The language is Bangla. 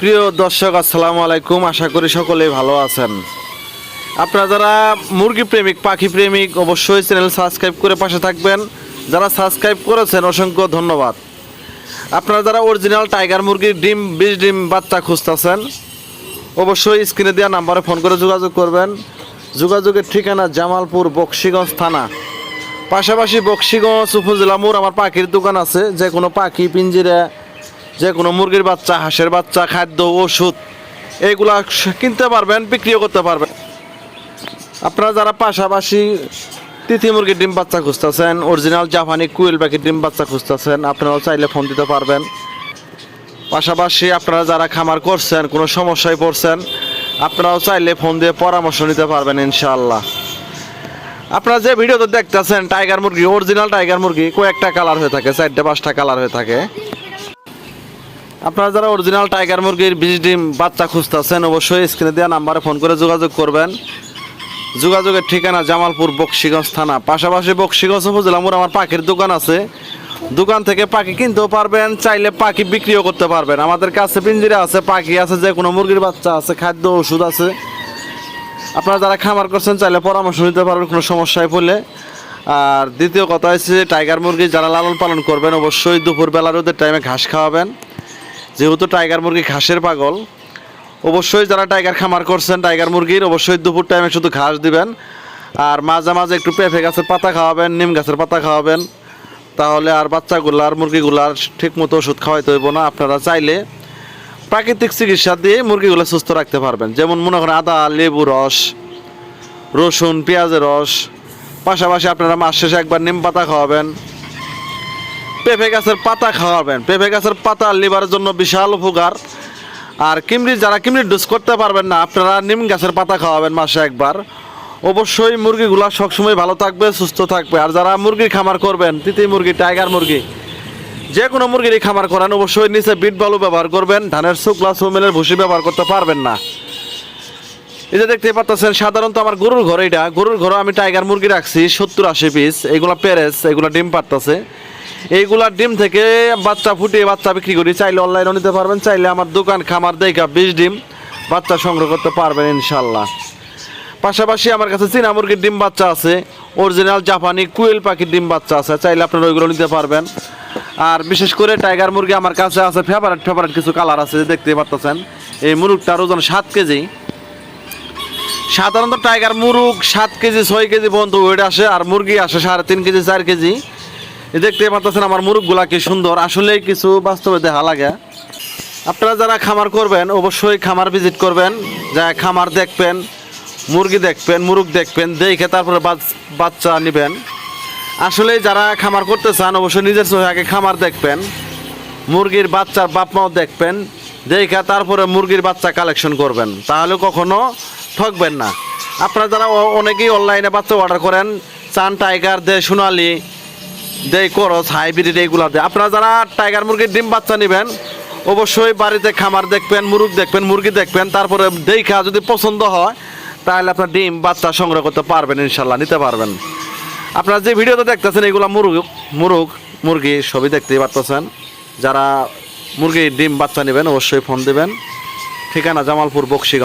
প্রিয় দর্শক, আসসালামু আলাইকুম। আশা করি সকলেই ভালো আছেন। আপনারা যারা মুরগি প্রেমিক, পাখি প্রেমিক, অবশ্যই চ্যানেল সাবস্ক্রাইব করে পাশে থাকবেন। যারা সাবস্ক্রাইব করেছেন, অসংখ্য ধন্যবাদ। আপনারা যারা অরিজিনাল টাইগার মুরগির ডিম বিশ ডিম বাচ্চা খুঁজতেছেন, অবশ্যই স্ক্রিনে দেওয়া নাম্বারে ফোন করে যোগাযোগ করবেন। যোগাযোগের ঠিকানা জামালপুর, বক্সিগঞ্জ থানা। পাশাপাশি বক্সিগঞ্জ উপজেলা মোড়, আমার পাখির দোকান আছে। যে কোনো পাখি, পিঞ্জিরা যে কোনো মুরগির বাচ্চা, হাঁসের বাচ্চা, খাদ্য, ওষুধ এইগুলা কিনতে পারবেন, বিক্রিও করতে পারবেন। আপনারা যারা পাশাপাশি তিথি মুরগির ডিম বাচ্চা খুঁজতেছেন অরিজিনাল জাপানি কুইল পাখির ডিম বাচ্চা খুঁজতেছেন, আপনারাও চাইলে ফোন দিতে পারবেন। পাশাপাশি আপনারা যারা খামার করছেন, কোনো সমস্যায় পড়ছেন, আপনারাও চাইলে ফোন দিয়ে পরামর্শ নিতে পারবেন, ইনশাআল্লাহ। আপনারা যে ভিডিওতে দেখতেছেন টাইগার মুরগি অরিজিনাল টাইগার মুরগি, কয়েকটা কালার হয়ে থাকে, চারটে, পাঁচটা কালার হয়ে থাকে। আপনারা যারা অরিজিনাল টাইগার মুরগির বিশ ডিম বাচ্চা খুঁজতেছেন, অবশ্যই স্ক্রিনে দেওয়া নাম্বারে ফোন করে যোগাযোগ করবেন। যোগাযোগের ঠিকানা জামালপুর বক্সিগঞ্জ থানা। পাশাপাশি বক্সিগঞ্জ উপজেলা মোড় আমার পাখির দোকান আছে। দোকান থেকে পাখি কিনতেও পারবেন, চাইলে পাখি বিক্রিও করতে পারবেন। আমাদের কাছে পিঞ্জিরা আছে, পাখি আছে, যে কোনো মুরগির বাচ্চা আছে, খাদ্য ওষুধ আছে। আপনারা যারা খামার করছেন, চাইলে পরামর্শ নিতে পারবেন, কোনো সমস্যায় পড়লে। আর দ্বিতীয় কথা হচ্ছে টাইগার মুরগি যারা লালন পালন করবেন, অবশ্যই দুপুরবেলা রোদের টাইমে ঘাস খাওয়াবেন। যেহেতু টাইগার মুরগি ঘাসের পাগল, অবশ্যই যারা টাইগার খামার করছেন, টাইগার মুরগির অবশ্যই দুপুর টাইমে শুধু ঘাস দিবেন। আর মাঝে মাঝে একটু পেঁপে গাছের পাতা খাওয়াবেন, নিম গাছের পাতা খাওয়াবেন। তাহলে আর বাচ্চাগুলার, মুরগিগুলার ঠিক মতো ওষুধ খাওয়াইতে হইব না। আপনারা চাইলে প্রাকৃতিক চিকিৎসা দিয়ে মুরগিগুলো সুস্থ রাখতে পারবেন। যেমন মনে করেন আদা, লেবু রস, রসুন, পেঁয়াজের রস। পাশাপাশি আপনারা মাস শেষে একবার নিম পাতা খাওয়াবেন। পেঁপে গাছের পাতা খাওয়াবেন। পেঁপে গাছের পাতা লিভারের জন্য বিশাল উপকার। আর কিমড়ি যারা কিমড়ি ডুস করতে পারবেন না, আপনারা নিম গাছের পাতা খাওয়াবেন মাসে একবার। অবশ্যই মুরগিগুলা সবসময় ভালো থাকবে, সুস্থ থাকবে। আর যারা মুরগির খামার করবেন, তিতি মুরগি, টাইগার মুরগি, যে কোনো মুরগিরই খামার করেন, অবশ্যই নিচে বিট বালু ব্যবহার করবেন, ধানের শুকলা সোমেলের ভুসি ব্যবহার করতে পারবেন না। এই যে দেখতে পাচ্ছেন, সাধারণত আমার গরুর ঘর এটা গরুর ঘরে আমি টাইগার মুরগি রাখছি, সত্তর আশি পিস। এগুলা পেরেস, এগুলা ডিম পারতেছে। এইগুলা ডিম থেকে বাচ্চা ফুটিয়ে বাচ্চা বিক্রি করি। চাইলে অনলাইনে নিতে পারবেন, চাইলে আমার দোকান খামার দেখা বিশ ডিম বাচ্চা সংগ্রহ করতে পারবেন ইনশাল্লাহ। পাশাপাশি আমার কাছে চীনা মুরগির ডিম বাচ্চা আছে অরিজিনাল জাপানি কুয়েল পাখির ডিম বাচ্চা আছে, চাইলে আপনারা ওইগুলো নিতে পারবেন। আর বিশেষ করে টাইগার মুরগি আমার কাছে আছে ফেভারেট ফেভারেট কিছু কালার আছে দেখতে পারতেছেন। এই মুরগটার ওজন সাত কেজি। সাধারণত টাইগার মুরগ সাত কেজি, ছয় কেজি পর্যন্ত ওয়েট আসে, আর মুরগি আসে সাড়ে তিন কেজি, চার কেজি। দেখতে পাচ্ছেন আমার মুরগগুলা কি সুন্দর। আসলে কিছু বাস্তবে দেখা লাগে। আপনারা যারা খামার করবেন, অবশ্যই খামার ভিজিট করবেন। যা খামার দেখবেন, মুরগি দেখবেন মুরগ দেখবেন, দেখে তারপরে বাচ্চা নেবেন। আসলে যারা খামার করতে চান, অবশ্যই নিজের চোখে আগে খামার দেখবেন। মুরগির বাচ্চার বাপ মাও দেখবেন। দেখে তারপরে মুরগির বাচ্চা কালেকশন করবেন। তাহলে কখনো ঠকবেন না। আপনারা যারা অনেকেই অনলাইনে বাচ্চা অর্ডার করেন, চান টাইগার দে সোনালি দে করস হাইব্রিড এইগুলা দে আপনারা যারা টাইগার মুরগির ডিম বাচ্চা নেবেন, অবশ্যই বাড়িতে খামার দেখবেন মুরগ দেখবেন, মুরগি দেখবেন, তারপরে দেখা যদি পছন্দ হয়, তাহলে আপনার ডিম বাচ্চা সংগ্রহ করতে পারবেন, ইনশাল্লাহ, নিতে পারবেন। আপনারা যে ভিডিওতে দেখতেছেন, এগুলো মুরগ মুরগ মুরগি, সবই দেখতেই পারতেছেন। যারা মুরগির ডিম বাচ্চা নেবেন, অবশ্যই ফোন দেবেন। ঠিকানা জামালপুর, বক্সিগঞ্জ।